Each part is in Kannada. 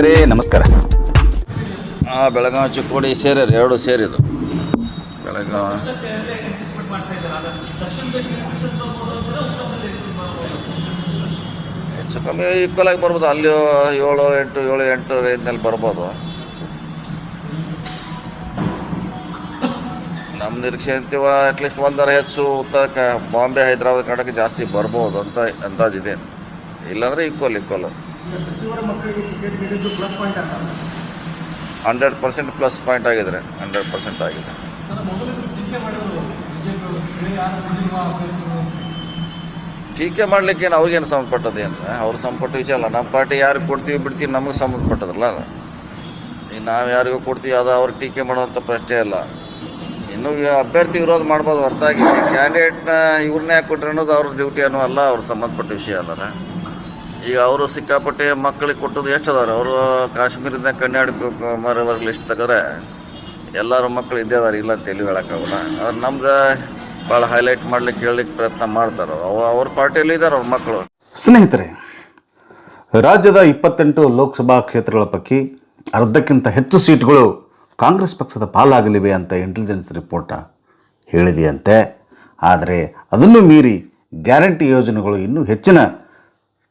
ಸ್ನೇಹಿತರೆ, ನಮಸ್ಕಾರ. ಬೆಳಗಾವಿ ಚಿಕ್ಕೋಡಿ ಸೇರಿರಿ, ಎರಡು ಸೇರಿದು ಬೆಳಗಾವಿ. ಹೆಚ್ಚು ಕಮ್ಮಿ ಈಕ್ವಲ್ ಆಗಿ ಬರ್ಬೋದು ಅಲ್ಲಿ ಏಳು, ಎಂಟು ಏಳು, ಎಂಟು ರೇಂಜ್ನಲ್ಲಿ ಬರ್ಬೋದು. ನಮ್ಮ ನಿರೀಕ್ಷೆ ಅಂತೀವ ಅಟ್ಲೀಸ್ಟ್ ಒಂದರ ಹೆಚ್ಚು ಉತ್ತರ ಬಾಂಬೆ, ಹೈದರಾಬಾದ್ ಕಡೆಗೆ ಜಾಸ್ತಿ ಬರ್ಬೋದು ಅಂತ ಅಂದಾಜಿದೆ ಇಲ್ಲಾಂದರೆ ಈಕ್ವಲ್ ಈಕ್ವಲ್ ಸಚಿವರ ಮಕ್ಕಳಿಗೆ ಟಿಕೆಟ್ ನೀಡಿದ್ದು ಪ್ಲಸ್ ಪಾಯಿಂಟ್ ಅಂತ ಹಂಡ್ರೆಡ್ ಪರ್ಸೆಂಟ್ ಪ್ಲಸ್ ಪಾಯಿಂಟ್ ಆಗಿದ್ರೆ ಹಂಡ್ರೆಡ್ ಪರ್ಸೆಂಟ್ ಆಗಿದೆ. ಟೀಕೆ ಏನು ಮಾಡ್ಲಿಕ್ಕೆ ಏನು ಅವ್ರಿಗೇನು ಸಂಬಂಧಪಟ್ಟದೇನು ಅವ್ರ ಸಂಬಂಧಪಟ್ಟ ವಿಷಯ ಅಲ್ಲ. ನಮ್ಮ ಪಾರ್ಟಿ ಯಾರಿಗೆ ಕೊಡ್ತೀವಿ ಬಿಡ್ತೀವಿ ನಮಗೆ ಸಂಬಂಧಪಟ್ಟದಲ್ಲ ಅದು. ಈಗ ನಾವು ಯಾರಿಗೂ ಕೊಡ್ತೀವಿ ಅದು ಅವ್ರಿಗೆ ಟೀಕೆ ಮಾಡುವಂಥ ಪ್ರಶ್ನೆ ಇಲ್ಲ ಇನ್ನು ಅಭ್ಯರ್ಥಿ ವಿರೋಧ ಮಾಡ್ಬೋದು ಹೊರತಾಗಿ ಕ್ಯಾಂಡಿಡೇಟ್ನ ಇವ್ರನ್ನೇ ಯಾಕೆ ಕೊಟ್ರೆ ಅನ್ನೋದು ಅವ್ರ ಡ್ಯೂಟಿ ಅನ್ನೋ ಅಲ್ಲ ಅವ್ರ ಸಂಬಂಧಪಟ್ಟ ವಿಷಯ ಅಲ್ಲ ಈಗ ಅವರು ಸಿಕ್ಕಾಪಟ್ಟೆ ಮಕ್ಕಳಿಗೆ ಕೊಟ್ಟದ್ದು ಎಷ್ಟು ಅದಾರೆ ಅವರು ಕಾಶ್ಮೀರದಿಂದ ಕನ್ಯಾಡಿ ಮರವರ ಲಿಸ್ಟ್ ತೆಗೆದ್ರೆ ಎಲ್ಲರ ಮಕ್ಕಳು ಇದ್ದೇ ಅದಾರೆ, ಇಲ್ಲ ಅಂತ ಎಲ್ಲಿ ಹೇಳೋಕ್ಕಾಗಲ್ಲ. ಅವ್ರು ನಮ್ದು ಭಾಳ ಹೈಲೈಟ್ ಮಾಡ್ಲಿಕ್ಕೆ ಹೇಳಲಿಕ್ಕೆ ಪ್ರಯತ್ನ ಮಾಡ್ತಾರೆ ಅವ್ರು. ಅವ್ರ ಪಾರ್ಟಿಯಲ್ಲಿ ಇದ್ದಾರೆ ಅವ್ರ ಮಕ್ಕಳು ಸ್ನೇಹಿತರೆ, ರಾಜ್ಯದ ಇಪ್ಪತ್ತೆಂಟು ಲೋಕಸಭಾ ಕ್ಷೇತ್ರಗಳ ಪೈಕಿ ಅರ್ಧಕ್ಕಿಂತ ಹೆಚ್ಚು ಸೀಟ್ಗಳು ಕಾಂಗ್ರೆಸ್ ಪಕ್ಷದ ಪಾಲಾಗಲಿವೆ ಅಂತ ಇಂಟೆಲಿಜೆನ್ಸ್ ರಿಪೋರ್ಟ ಹೇಳಿದೆಯಂತೆ. ಆದರೆ ಅದನ್ನು ಮೀರಿ ಗ್ಯಾರಂಟಿ ಯೋಜನೆಗಳು ಇನ್ನೂ ಹೆಚ್ಚಿನ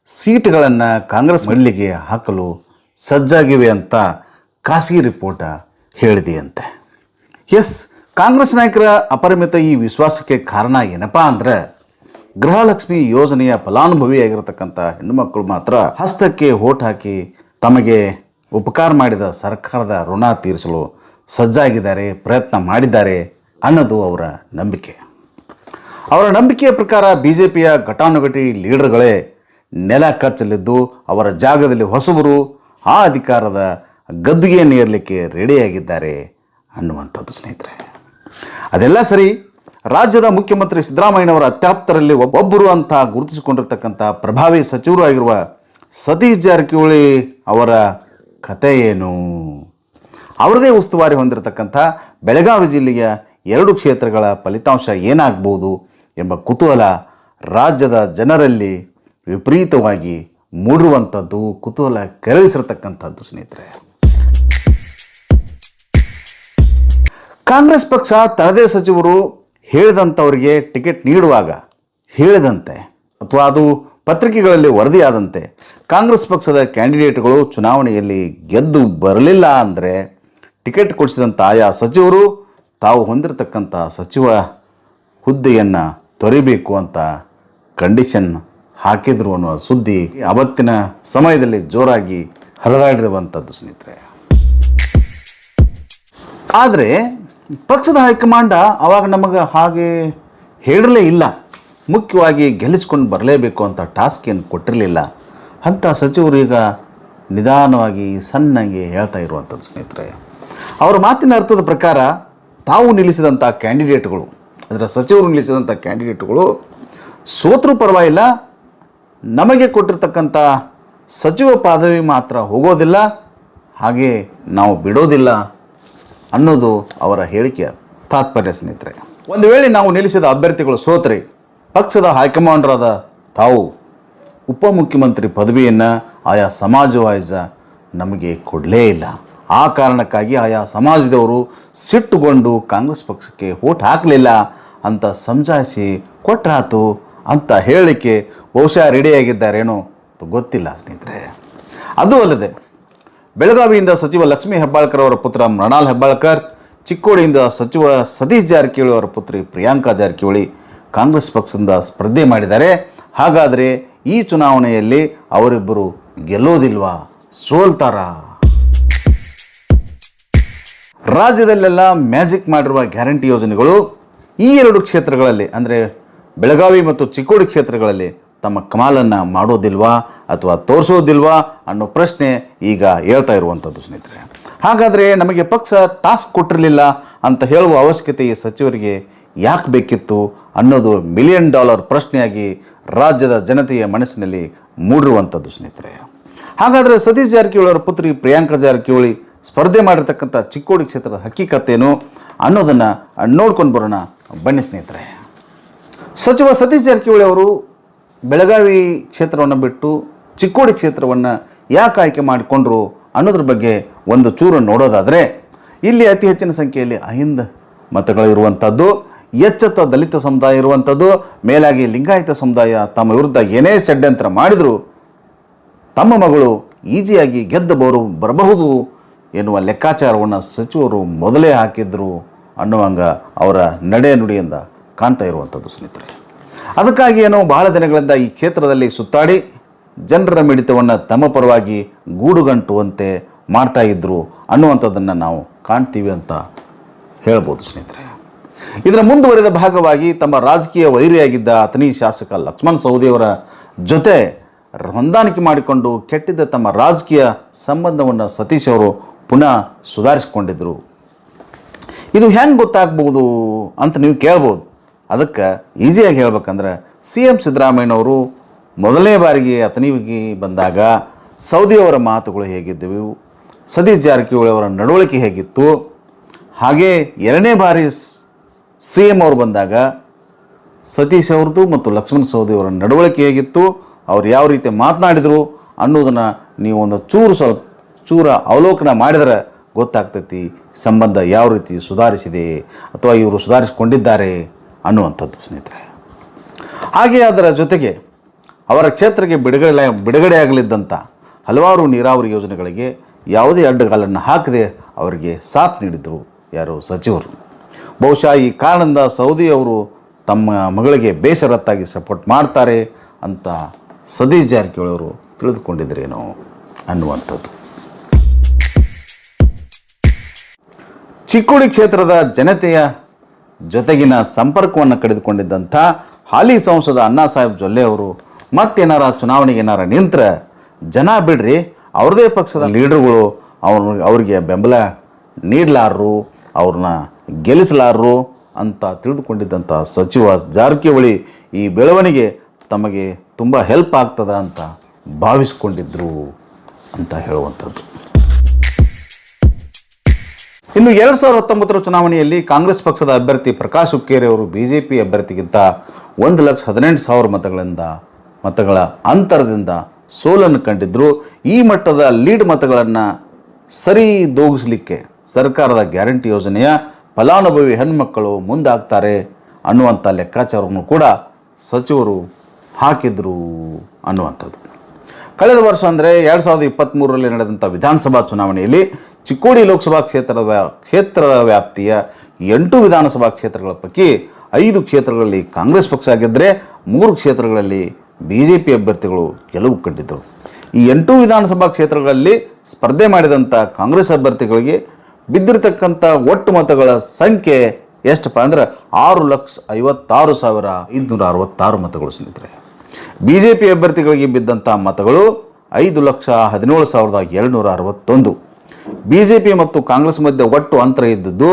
ಸೀಟ್ಗಳನ್ನು ಕಾಂಗ್ರೆಸ್ ಮಲ್ಲಿಗೆ ಹಾಕಲು ಸಜ್ಜಾಗಿವೆ ಅಂತ ಖಾಸಗಿ ರಿಪೋರ್ಟ ಹೇಳಿದೆಯಂತೆ. ಎಸ್, ಕಾಂಗ್ರೆಸ್ ನಾಯಕರ ಅಪರಿಮಿತ ಈ ವಿಶ್ವಾಸಕ್ಕೆ ಕಾರಣ ಏನಪ್ಪಾ ಅಂದ್ರೆ ಗೃಹಲಕ್ಷ್ಮಿ ಯೋಜನೆಯ ಫಲಾನುಭವಿಯಾಗಿರತಕ್ಕಂಥ ಹೆಣ್ಣುಮಕ್ಕಳು ಮಾತ್ರ ಹಸ್ತಕ್ಕೆ ಓಟ್ ಹಾಕಿ ತಮಗೆ ಉಪಕಾರ ಮಾಡಿದ ಸರ್ಕಾರದ ಋಣ ತೀರಿಸಲು ಸಜ್ಜಾಗಿದ್ದಾರೆ, ಪ್ರಯತ್ನ ಮಾಡಿದ್ದಾರೆ ಅನ್ನೋದು ಅವರ ನಂಬಿಕೆ. ಅವರ ನಂಬಿಕೆಯ ಪ್ರಕಾರ ಬಿ ಜೆ ಪಿಯ ಘಟಾನುಘಟಿ ಲೀಡರ್ಗಳೇ ನೆಲ ಕಚ್ಚಲಿದ್ದು ಅವರ ಜಾಗದಲ್ಲಿ ಹೊಸಬರು ಆ ಅಧಿಕಾರದ ಗದ್ದುಗೆಯನ್ನು ಏರಲಿಕ್ಕೆ ರೆಡಿಯಾಗಿದ್ದಾರೆ ಅನ್ನುವಂಥದ್ದು ಸ್ನೇಹಿತರೆ. ಅದೆಲ್ಲ ಸರಿ, ರಾಜ್ಯದ ಮುಖ್ಯಮಂತ್ರಿ ಸಿದ್ದರಾಮಯ್ಯನವರ ಅತ್ಯಾಪ್ತರಲ್ಲಿ ಒಬ್ಬೊಬ್ಬರು ಅಂತ ಗುರುತಿಸಿಕೊಂಡಿರ್ತಕ್ಕಂಥ ಪ್ರಭಾವಿ ಸಚಿವರು ಆಗಿರುವ ಸತೀಶ್ ಜಾರಕಿಹೊಳಿ ಅವರ ಕತೆ ಏನು? ಅವರದೇ ಉಸ್ತುವಾರಿ ಹೊಂದಿರತಕ್ಕಂಥ ಬೆಳಗಾವಿ ಜಿಲ್ಲೆಯ ಎರಡು ಕ್ಷೇತ್ರಗಳ ಫಲಿತಾಂಶ ಏನಾಗ್ಬೋದು ಎಂಬ ಕುತೂಹಲ ರಾಜ್ಯದ ಜನರಲ್ಲಿ ವಿಪರೀತವಾಗಿ ಮೂಡಿರುವಂಥದ್ದು ಕುತೂಹಲ ಕೆರಳಿಸಿರ್ತಕ್ಕಂಥದ್ದು ಸ್ನೇಹಿತರೆ. ಕಾಂಗ್ರೆಸ್ ಪಕ್ಷ ತಳದೇ ಸಚಿವರು ಹೇಳಿದಂಥವರಿಗೆ ಟಿಕೆಟ್ ನೀಡುವಾಗ ಹೇಳಿದಂತೆ, ಅಥವಾ ಅದು ಪತ್ರಿಕೆಗಳಲ್ಲಿ ವರದಿಯಾದಂತೆ, ಕಾಂಗ್ರೆಸ್ ಪಕ್ಷದ ಕ್ಯಾಂಡಿಡೇಟ್ಗಳು ಚುನಾವಣೆಯಲ್ಲಿ ಗೆದ್ದು ಬರಲಿಲ್ಲ ಅಂದರೆ ಟಿಕೆಟ್ ಕೊಡಿಸಿದಂಥ ಆಯಾ ಸಚಿವರು ತಾವು ಹೊಂದಿರತಕ್ಕಂಥ ಸಚಿವ ಹುದ್ದೆಯನ್ನು ತೊರಿಬೇಕು ಅಂತ ಕಂಡೀಷನ್ ಹಾಕಿದ್ರು ಅನ್ನುವ ಸುದ್ದಿ ಅವತ್ತಿನ ಸಮಯದಲ್ಲಿ ಜೋರಾಗಿ ಹರಿದಾಡಿರುವಂಥದ್ದು ಸ್ನೇಹಿತರೆ. ಆದರೆ ಪಕ್ಷದ ಹೈಕಮಾಂಡ ಅವಾಗ ನಮಗೆ ಹಾಗೆ ಹೇಳಲೇ ಇಲ್ಲ. ಮುಖ್ಯವಾಗಿ ಗೆಲ್ಲಿಸ್ಕೊಂಡು ಬರಲೇಬೇಕು ಅಂತ ಟಾಸ್ಕ್ ಏನು ಕೊಟ್ಟಿರಲಿಲ್ಲ. ಅಂತ ಸಚಿವರು ಈಗ ನಿಧಾನವಾಗಿ ಸಣ್ಣಗೆ ಹೇಳ್ತಾ ಇರುವಂಥದ್ದು ಸ್ನೇಹಿತರೆ. ಅವರ ಮಾತಿನ ಅರ್ಥದ ಪ್ರಕಾರ ತಾವು ನಿಲ್ಲಿಸಿದಂಥ ಕ್ಯಾಂಡಿಡೇಟ್ಗಳು ಅದರ ಸಚಿವರು ನಿಲ್ಲಿಸಿದಂಥ ಕ್ಯಾಂಡಿಡೇಟ್ಗಳು ಸೋತರೂ ಪರವಾಗಿಲ್ಲ ನಮಗೆ ಕೊಟ್ಟಿರ್ತಕ್ಕಂಥ ಸಚಿವ ಪದವಿ ಮಾತ್ರ ಹೋಗೋದಿಲ್ಲ, ಹಾಗೆ ನಾವು ಬಿಡೋದಿಲ್ಲ ಅನ್ನೋದು ಅವರ ಹೇಳಿಕೆಯ ತಾತ್ಪರ್ಯ ಸ್ನೇಹಿತರೆ. ಒಂದು ವೇಳೆ ನಾವು ನಿಲ್ಲಿಸಿದ ಅಭ್ಯರ್ಥಿಗಳು ಸೋತ್ರೆ, ಪಕ್ಷದ ಹೈಕಮಾಂಡ್ರಾದ ತಾವು ಉಪಮುಖ್ಯಮಂತ್ರಿ ಪದವಿಯನ್ನು ಆಯಾ ಸಮಾಜವಾಯ್ಸ ನಮಗೆ ಕೊಡಲೇ ಇಲ್ಲ. ಆ ಕಾರಣಕ್ಕಾಗಿ ಆಯಾ ಸಮಾಜದವರು ಸಿಟ್ಟುಗೊಂಡು ಕಾಂಗ್ರೆಸ್ ಪಕ್ಷಕ್ಕೆ ಓಟ್ ಹಾಕಲಿಲ್ಲ ಅಂತ ಸಂಜಾಯಿಸಿ ಕೊಟ್ರಾತು ಅಂತ ಹೇಳಲಿಕ್ಕೆ ಬಹುಶಃ ರೆಡಿಯಾಗಿದ್ದಾರೇನೋ ಗೊತ್ತಿಲ್ಲ ಸ್ನೇಹಿತರೆ. ಅದು ಅಲ್ಲದೆ, ಬೆಳಗಾವಿಯಿಂದ ಸಚಿವ ಲಕ್ಷ್ಮೀ ಹೆಬ್ಬಾಳ್ಕರ್ ಅವರ ಪುತ್ರ ಮೃಣಾಲ್ ಹೆಬ್ಬಾಳ್ಕರ್, ಚಿಕ್ಕೋಡಿಯಿಂದ ಸಚಿವ ಸತೀಶ್ ಜಾರಕಿಹೊಳಿ ಅವರ ಪುತ್ರಿ ಪ್ರಿಯಾಂಕಾ ಜಾರಕಿಹೊಳಿ ಕಾಂಗ್ರೆಸ್ ಪಕ್ಷದಿಂದ ಸ್ಪರ್ಧೆ ಮಾಡಿದ್ದಾರೆ. ಹಾಗಾದರೆ ಈ ಚುನಾವಣೆಯಲ್ಲಿ ಅವರಿಬ್ಬರು ಗೆಲ್ಲೋದಿಲ್ವಾ? ಸೋಲ್ತಾರಾ? ರಾಜ್ಯದಲ್ಲೆಲ್ಲ ಮ್ಯಾಜಿಕ್ ಮಾಡಿರುವ ಗ್ಯಾರಂಟಿ ಯೋಜನೆಗಳು ಈ ಎರಡು ಕ್ಷೇತ್ರಗಳಲ್ಲಿ, ಅಂದರೆ ಬೆಳಗಾವಿ ಮತ್ತು ಚಿಕ್ಕೋಡಿ ಕ್ಷೇತ್ರಗಳಲ್ಲಿ ತಮ್ಮ ಕಮಾಲನ್ನು ಮಾಡೋದಿಲ್ವಾ ಅಥವಾ ತೋರಿಸೋದಿಲ್ವಾ ಅನ್ನೋ ಪ್ರಶ್ನೆ ಈಗ ಹೇಳ್ತಾ ಇರುವಂಥದ್ದು ಸ್ನೇಹಿತರೆ. ಹಾಗಾದರೆ ನಮಗೆ ಪಕ್ಷ ಟಾಸ್ಕ್ ಕೊಟ್ಟಿರಲಿಲ್ಲ ಅಂತ ಹೇಳುವ ಅವಶ್ಯಕತೆ ಈ ಸಚಿವರಿಗೆ ಯಾಕೆ ಬೇಕಿತ್ತು ಅನ್ನೋದು ಮಿಲಿಯನ್ ಡಾಲರ್ ಪ್ರಶ್ನೆಯಾಗಿ ರಾಜ್ಯದ ಜನತೆಯ ಮನಸ್ಸಿನಲ್ಲಿ ಮೂಡಿರುವಂಥದ್ದು ಸ್ನೇಹಿತರೆ. ಹಾಗಾದರೆ ಸತೀಶ್ ಜಾರಕಿಹೊಳಿ ಅವರ ಪುತ್ರಿ ಪ್ರಿಯಾಂಕಾ ಜಾರಕಿಹೊಳಿ ಸ್ಪರ್ಧೆ ಮಾಡಿರ್ತಕ್ಕಂಥ ಚಿಕ್ಕೋಡಿ ಕ್ಷೇತ್ರದ ಹಕ್ಕಿಕತ್ತೇನು ಅನ್ನೋದನ್ನು ನೋಡ್ಕೊಂಡು ಬರೋಣ ಬನ್ನಿ ಸ್ನೇಹಿತರೆ. ಸಚಿವ ಸತೀಶ್ ಜಾರಕಿಹೊಳಿ ಅವರು ಬೆಳಗಾವಿ ಕ್ಷೇತ್ರವನ್ನು ಬಿಟ್ಟು ಚಿಕ್ಕೋಡಿ ಕ್ಷೇತ್ರವನ್ನು ಯಾಕೆ ಆಯ್ಕೆ ಮಾಡಿಕೊಂಡ್ರು ಅನ್ನೋದ್ರ ಬಗ್ಗೆ ಒಂದು ಚೂರು ನೋಡೋದಾದರೆ ಇಲ್ಲಿ ಅತಿ ಹೆಚ್ಚಿನ ಸಂಖ್ಯೆಯಲ್ಲಿ ಅಹಿಂದ ಮತಗಳಿರುವಂಥದ್ದು ಎಚ್ಚೆತ್ತ ದಲಿತ ಸಮುದಾಯ ಇರುವಂಥದ್ದು ಮೇಲಾಗಿ ಲಿಂಗಾಯತ ಸಮುದಾಯ ತಮ್ಮ ವಿರುದ್ಧ ಏನೇ ಷಡ್ಯಂತ್ರ ಮಾಡಿದರೂ ತಮ್ಮ ಮಗಳು ಈಜಿಯಾಗಿ ಗೆದ್ದ ಬೋರು ಬರಬಹುದು ಎನ್ನುವ ಲೆಕ್ಕಾಚಾರವನ್ನು ಸಚಿವರು ಮೊದಲೇ ಹಾಕಿದ್ರು ಅನ್ನುವಂಗ ಅವರ ನಡೆ ನುಡಿಯಿಂದ ಕಾಣ್ತಾ ಇರುವಂಥದ್ದು ಸ್ನೇಹಿತರೆ. ಅದಕ್ಕಾಗಿ ಏನೋ ಬಹಳ ದಿನಗಳಿಂದ ಈ ಕ್ಷೇತ್ರದಲ್ಲಿ ಸುತ್ತಾಡಿ ಜನರ ಮಿಡಿತವನ್ನು ತಮ್ಮ ಪರವಾಗಿ ಗೂಡುಗಂಟುವಂತೆ ಮಾಡ್ತಾ ಇದ್ರು ಅನ್ನುವಂಥದ್ದನ್ನು ನಾವು ಕಾಣ್ತೀವಿ ಅಂತ ಹೇಳ್ಬೋದು ಸ್ನೇಹಿತರೆ. ಇದರ ಮುಂದುವರಿದ ಭಾಗವಾಗಿ ತಮ್ಮ ರಾಜಕೀಯ ವೈರಿಯಾಗಿದ್ದ ಅತನಿ ಶಾಸಕ ಲಕ್ಷ್ಮಣ್ ಸವದಿಯವರ ಜೊತೆ ಹೊಂದಾಣಿಕೆ ಮಾಡಿಕೊಂಡು ಕೆಟ್ಟಿದ್ದ ತಮ್ಮ ರಾಜಕೀಯ ಸಂಬಂಧವನ್ನು ಸತೀಶ್ ಅವರು ಪುನಃ ಸುಧಾರಿಸಿಕೊಂಡಿದ್ದರು ಇದು ಹೆಂಗೆ ಗೊತ್ತಾಗ್ಬೋದು ಅಂತ ನೀವು ಕೇಳ್ಬೋದು. ಅದಕ್ಕೆ ಈಸಿಯಾಗಿ ಹೇಳ್ಬೇಕಂದ್ರೆ ಸಿ ಎಂ ಸಿದ್ದರಾಮಯ್ಯನವರು ಮೊದಲನೇ ಬಾರಿಗೆ ಅತನಿವಿಗೆ ಬಂದಾಗ ಸೌದಿಯವರ ಮಾತುಗಳು ಹೇಗಿದ್ದವು, ಸತೀಶ್ ಜಾರಕಿಹೊಳಿಯವರ ನಡವಳಿಕೆ ಹೇಗಿತ್ತು, ಹಾಗೆ ಎರಡನೇ ಬಾರಿ ಸಿ ಎಂ ಅವರು ಬಂದಾಗ ಸತೀಶ್ ಅವ್ರದ್ದು ಮತ್ತು ಲಕ್ಷ್ಮಣ ಸೌದಿ ಅವರ ನಡವಳಿಕೆ ಹೇಗಿತ್ತು, ಅವ್ರು ಯಾವ ರೀತಿ ಮಾತನಾಡಿದರು ಅನ್ನೋದನ್ನು ನೀವು ಒಂದು ಚೂರು ಸ್ವಲ್ಪ, ಚೂರ ಅವಲೋಕನ ಮಾಡಿದರೆ ಗೊತ್ತಾಗ್ತೈತಿ, ಸಂಬಂಧ ಯಾವ ರೀತಿ ಸುಧಾರಿಸಿದೆ ಅಥವಾ ಇವರು ಸುಧಾರಿಸಿಕೊಂಡಿದ್ದಾರೆ. ಅನ್ನುವಂಥದ್ದು ಸ್ನೇಹಿತರೆ. ಹಾಗೆ ಅದರ ಜೊತೆಗೆ ಅವರ ಕ್ಷೇತ್ರಕ್ಕೆ ಬಿಡುಗಡೆ ಬಿಡುಗಡೆಯಾಗಲಿದ್ದಂಥ ಹಲವಾರು ನೀರಾವರಿ ಯೋಜನೆಗಳಿಗೆ ಯಾವುದೇ ಅಡ್ಡಗಾಲನ್ನು ಹಾಕದೆ ಅವರಿಗೆ ಸಾಥ್ ನೀಡಿದರು ಯಾರು ಸಚಿವರು. ಬಹುಶಃ ಈ ಕಾರಣದಿಂದ ಸೌದಿ ಅವರು ತಮ್ಮ ಮಗಳಿಗೆ ಬೇಸರತ್ತಾಗಿ ಸಪೋರ್ಟ್ ಮಾಡ್ತಾರೆ ಅಂತ ಸತೀಶ್ ಜಾರಕಿಹೊಳಿ ಅವರು ತಿಳಿದುಕೊಂಡಿದ್ರೇನೋ ಅನ್ನುವಂಥದ್ದು. ಚಿಕ್ಕೋಡಿ ಕ್ಷೇತ್ರದ ಜನತೆಯ ಜೊತೆಗಿನ ಸಂಪರ್ಕವನ್ನು ಕಡಿದುಕೊಂಡಿದ್ದಂಥ ಹಾಲಿ ಸಂಸದ ಅಣ್ಣಾ ಸಾಹೇಬ್ ಜೊಲ್ಲೆ ಅವರು ಮತ್ತೇನಾರ ಚುನಾವಣೆಗೆ ಏನಾರ ನಿಂತ್ರೆ ಜನ ಬಿಡ್ರಿ, ಅವ್ರದೇ ಪಕ್ಷದ ಲೀಡರ್ಗಳು ಅವ್ರ ಅವ್ರಿಗೆ ಬೆಂಬಲ ನೀಡಲಾರರು, ಅವ್ರನ್ನ ಗೆಲ್ಲಿಸಲಾರರು ಅಂತ ತಿಳಿದುಕೊಂಡಿದ್ದಂಥ ಸಚಿವ ಜಾರಕಿಹೊಳಿ ಈ ಬೆಳವಣಿಗೆ ತಮಗೆ ತುಂಬ ಹೆಲ್ಪ್ ಆಗ್ತದೆ ಅಂತ ಭಾವಿಸ್ಕೊಂಡಿದ್ರು ಅಂತ ಹೇಳುವಂಥದ್ದು. ಇನ್ನು ಎರಡು ಸಾವಿರದ ಹತ್ತೊಂಬತ್ತರ ಚುನಾವಣೆಯಲ್ಲಿ ಕಾಂಗ್ರೆಸ್ ಪಕ್ಷದ ಅಭ್ಯರ್ಥಿ ಪ್ರಕಾಶ್ ಹುಕ್ಕೇರಿ ಅವರು ಬಿಜೆಪಿ ಅಭ್ಯರ್ಥಿಗಿಂತ ಒಂದು ಲಕ್ಷ ಹದಿನೆಂಟು ಸಾವಿರ ಮತಗಳಿಂದ ಮತಗಳ ಅಂತರದಿಂದ ಸೋಲನ್ನು ಕಂಡಿದ್ದರು ಈ ಮಟ್ಟದ ಲೀಡ್ ಮತಗಳನ್ನು ಸರಿ ದೂಗಿಸಲಿಕ್ಕೆ ಸರ್ಕಾರದ ಗ್ಯಾರಂಟಿ ಯೋಜನೆಯ ಫಲಾನುಭವಿ ಹೆಣ್ಮಕ್ಕಳು ಮುಂದಾಗ್ತಾರೆ ಅನ್ನುವಂಥ ಲೆಕ್ಕಾಚಾರವನ್ನು ಕೂಡ ಸಚಿವರು ಹಾಕಿದ್ರು ಅನ್ನುವಂಥದ್ದು. ಕಳೆದ ವರ್ಷ ಅಂದರೆ ಎರಡು ಸಾವಿರದ ಇಪ್ಪತ್ತ್ಮೂರರಲ್ಲಿ ನಡೆದಂಥ ವಿಧಾನಸಭಾ ಚುನಾವಣೆಯಲ್ಲಿ ಚಿಕ್ಕೋಡಿ ಲೋಕಸಭಾ ಕ್ಷೇತ್ರದ ವ್ಯಾ ಕ್ಷೇತ್ರದ ವ್ಯಾಪ್ತಿಯ ಎಂಟು ವಿಧಾನಸಭಾ ಕ್ಷೇತ್ರಗಳ ಪೈಕಿ ಐದು ಕ್ಷೇತ್ರಗಳಲ್ಲಿ ಕಾಂಗ್ರೆಸ್ ಪಕ್ಷ ಆಗಿದ್ದರೆ ಮೂರು ಕ್ಷೇತ್ರಗಳಲ್ಲಿ ಬಿ ಜೆ ಪಿ ಅಭ್ಯರ್ಥಿಗಳು ಗೆಲುವು ಕಂಡಿದ್ದರು ಈ ಎಂಟು ವಿಧಾನಸಭಾ ಕ್ಷೇತ್ರಗಳಲ್ಲಿ ಸ್ಪರ್ಧೆ ಮಾಡಿದಂಥ ಕಾಂಗ್ರೆಸ್ ಅಭ್ಯರ್ಥಿಗಳಿಗೆ ಬಿದ್ದಿರತಕ್ಕಂಥ ಒಟ್ಟು ಮತಗಳ ಸಂಖ್ಯೆ ಎಷ್ಟಪ್ಪ ಅಂದ್ರೆ ಆರು ಲಕ್ಷ ಐವತ್ತಾರು ಸಾವಿರ ಐದುನೂರ ಅರವತ್ತಾರು ಮತಗಳು ಸ್ನೇಹಿತರೆ ಬಿ ಜೆ ಪಿ ಅಭ್ಯರ್ಥಿಗಳಿಗೆ ಬಿದ್ದಂಥ ಮತಗಳು ಐದು ಲಕ್ಷ ಹದಿನೇಳು ಸಾವಿರದ ಏಳ್ನೂರ ಅರವತ್ತೊಂದು. ಬಿ ಜೆ ಪಿ ಮತ್ತು ಕಾಂಗ್ರೆಸ್ ಮಧ್ಯೆ ಒಟ್ಟು ಅಂತರ ಇದ್ದದ್ದು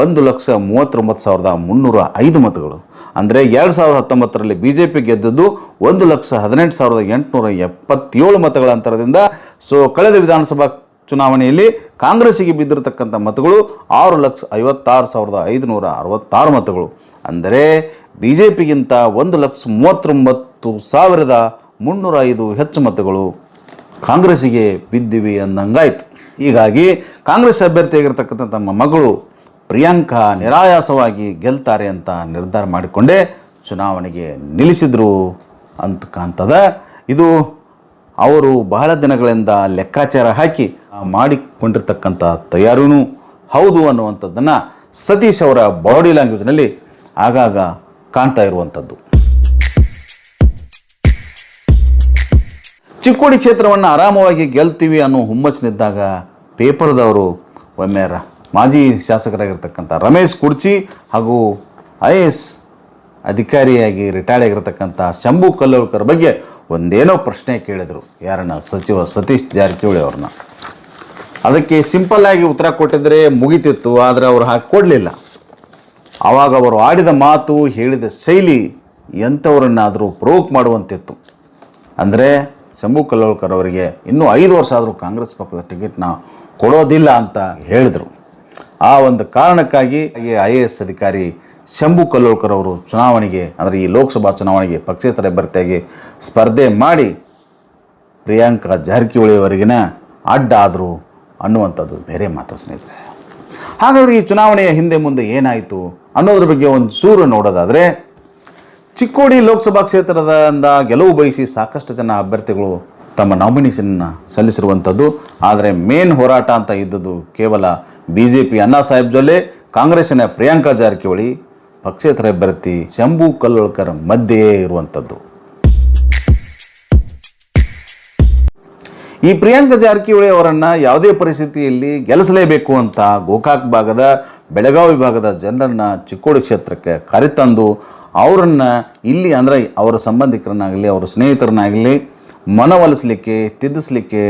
ಒಂದು ಲಕ್ಷ ಮೂವತ್ತೊಂಬತ್ತು ಸಾವಿರದ ಮುನ್ನೂರ ಐದು ಮತಗಳು. ಅಂದರೆ ಎರಡು ಸಾವಿರದ ಹತ್ತೊಂಬತ್ತರಲ್ಲಿ ಬಿ ಜೆ ಪಿ ಗೆದ್ದದ್ದು ಒಂದು ಲಕ್ಷ ಹದಿನೆಂಟು ಸಾವಿರದ ಎಂಟುನೂರ ಎಪ್ಪತ್ತೇಳು ಮತಗಳ ಅಂತರದಿಂದ. ಸೊ ಕಳೆದ ವಿಧಾನಸಭಾ ಚುನಾವಣೆಯಲ್ಲಿ ಕಾಂಗ್ರೆಸ್ಸಿಗೆ ಬಿದ್ದಿರತಕ್ಕಂಥ ಮತಗಳು ಆರು ಲಕ್ಷ ಐವತ್ತಾರು ಸಾವಿರದ ಐದುನೂರ ಅರವತ್ತಾರು ಮತಗಳು. ಅಂದರೆ ಬಿ ಜೆ ಪಿಗಿಂತ ಒಂದು ಲಕ್ಷ ಮೂವತ್ತೊಂಬತ್ತು ಸಾವಿರದ ಮುನ್ನೂರ ಐದು ಹೆಚ್ಚು ಮತಗಳು ಕಾಂಗ್ರೆಸ್ಸಿಗೆ ಬಿದ್ದಿವೆ ಅಂದಂಗಾಯ್ತು ಹೀಗಾಗಿ ಕಾಂಗ್ರೆಸ್ ಅಭ್ಯರ್ಥಿಯಾಗಿರ್ತಕ್ಕಂಥ ತಮ್ಮ ಮಗಳು ಪ್ರಿಯಾಂಕಾ ನಿರಾಯಾಸವಾಗಿ ಗೆಲ್ತಾರೆ ಅಂತ ನಿರ್ಧಾರ ಮಾಡಿಕೊಂಡೇ ಚುನಾವಣೆಗೆ ನಿಲ್ಲಿಸಿದ್ರು ಅಂತ ಕಾಣ್ತದ. ಇದು ಅವರು ಬಹಳ ದಿನಗಳಿಂದ ಲೆಕ್ಕಾಚಾರ ಹಾಕಿ ಮಾಡಿಕೊಂಡಿರ್ತಕ್ಕಂಥ ತಯಾರಿನೂ ಹೌದು ಅನ್ನುವಂಥದ್ದನ್ನು ಸತೀಶ್ ಅವರ ಬಾಡಿ ಲ್ಯಾಂಗ್ವೇಜ್ನಲ್ಲಿ ಆಗಾಗ ಕಾಣ್ತಾ ಇರುವಂಥದ್ದು. ಚಿಕ್ಕೋಡಿ ಕ್ಷೇತ್ರವನ್ನು ಆರಾಮವಾಗಿ ಗೆಲ್ತೀವಿ ಅನ್ನೋ ಹುಮ್ಮಸ್ಸಿನಿದ್ದಾಗ ಪೇಪರ್ದವರು ಒಮ್ಮೆ ರ, ಮಾಜಿ ಶಾಸಕರಾಗಿರ್ತಕ್ಕಂಥ ರಮೇಶ್ ಕುರ್ಚಿ ಹಾಗೂ ಐ ಎಸ್ ಅಧಿಕಾರಿಯಾಗಿ ರಿಟೈರ್ಡ್ ಆಗಿರತಕ್ಕಂಥ ಶಂಭು ಕಲ್ಲೋಳ್ಕರ್ ಬಗ್ಗೆ ಒಂದೇನೋ ಪ್ರಶ್ನೆ ಕೇಳಿದರು ಯಾರನ್ನ, ಸಚಿವ ಸತೀಶ್ ಜಾರಕಿಹೊಳಿ ಅವ್ರನ್ನ. ಅದಕ್ಕೆ ಸಿಂಪಲ್ ಆಗಿ ಉತ್ತರ ಕೊಟ್ಟಿದ್ರೆ ಮುಗಿತಿತ್ತು, ಆದರೆ ಅವರು ಹಾಗೆ ಕೊಡಲಿಲ್ಲ. ಆವಾಗ ಅವರು ಆಡಿದ ಮಾತು, ಹೇಳಿದ ಶೈಲಿ ಎಂಥವರನ್ನಾದರೂ ಪ್ರೋಕ್ ಮಾಡುವಂತಿತ್ತು. ಅಂದರೆ ಶಂಭು ಕಲ್ಲೋಳ್ಕರ್ ಅವರಿಗೆ ಇನ್ನೂ ಐದು ವರ್ಷ ಆದರೂ ಕಾಂಗ್ರೆಸ್ ಪಕ್ಷದ ಟಿಕೆಟ್ನ ಕೊಡೋದಿಲ್ಲ ಅಂತ ಹೇಳಿದರು. ಆ ಒಂದು ಕಾರಣಕ್ಕಾಗಿ ಐ ಎ ಎಸ್ ಅಧಿಕಾರಿ ಶಂಭು ಕಲ್ಲೋಳ್ಕರ್ ಅವರು ಚುನಾವಣೆಗೆ, ಅಂದರೆ ಈ ಲೋಕಸಭಾ ಚುನಾವಣೆಗೆ ಪಕ್ಷೇತರ ಅಭ್ಯರ್ಥಿಯಾಗಿ ಸ್ಪರ್ಧೆ ಮಾಡಿ ಪ್ರಿಯಾಂಕಾ ಜಾರಕಿಹೊಳಿ ಅವರಿಗಿನ ಅಡ್ಡ ಆದರು ಅನ್ನುವಂಥದ್ದು ಬೇರೆ ಮಾತು ಸ್ನೇಹಿತರೆ. ಹಾಗಾದರೆ ಈ ಚುನಾವಣೆಯ ಹಿಂದೆ ಮುಂದೆ ಏನಾಯಿತು ಅನ್ನೋದ್ರ ಬಗ್ಗೆ ಒಂದು ಸೂರು ನೋಡೋದಾದರೆ ಚಿಕ್ಕೋಡಿ ಲೋಕಸಭಾ ಕ್ಷೇತ್ರದಿಂದ ಗೆಲುವು ಬಯಸಿ ಸಾಕಷ್ಟು ಜನ ಅಭ್ಯರ್ಥಿಗಳು ತಮ್ಮ ನಾಮಿನೇಷನ್ನ ಸಲ್ಲಿಸಿರುವಂಥದ್ದು ಆದರೆ ಮೇನ್ ಹೋರಾಟ ಅಂತ ಇದ್ದದ್ದು ಕೇವಲ B J P Anna Saheb Jolle, ಕಾಂಗ್ರೆಸ್ಸಿನ ಪ್ರಿಯಾಂಕಾ ಜಾರಕಿಹೊಳಿ, ಪಕ್ಷೇತರ ಅಭ್ಯರ್ಥಿ ಶಂಭು ಕಲ್ಲೋಳ್ಕರ್ ಮಧ್ಯೆಯೇ ಇರುವಂಥದ್ದು ಈ ಪ್ರಿಯಾಂಕಾ ಜಾರಕಿಹೊಳಿ ಅವರನ್ನು ಯಾವುದೇ ಪರಿಸ್ಥಿತಿಯಲ್ಲಿ ಗೆಲ್ಲಿಸಲೇಬೇಕು ಅಂತ ಗೋಕಾಕ್ ಭಾಗದ ಬೆಳಗಾವಿ ಭಾಗದ ಜನರನ್ನು ಚಿಕ್ಕೋಡಿ ಕ್ಷೇತ್ರಕ್ಕೆ ಕರೆತಂದು ಅವರನ್ನು ಇಲ್ಲಿ ಅಂದರೆ ಅವರ ಸಂಬಂಧಿಕರನ್ನಾಗಲಿ, ಅವರ ಸ್ನೇಹಿತರನ್ನಾಗಲಿ ಮನವೊಲಿಸಲಿಕ್ಕೆ, ತಿದ್ದಿಸಲಿಕ್ಕೆ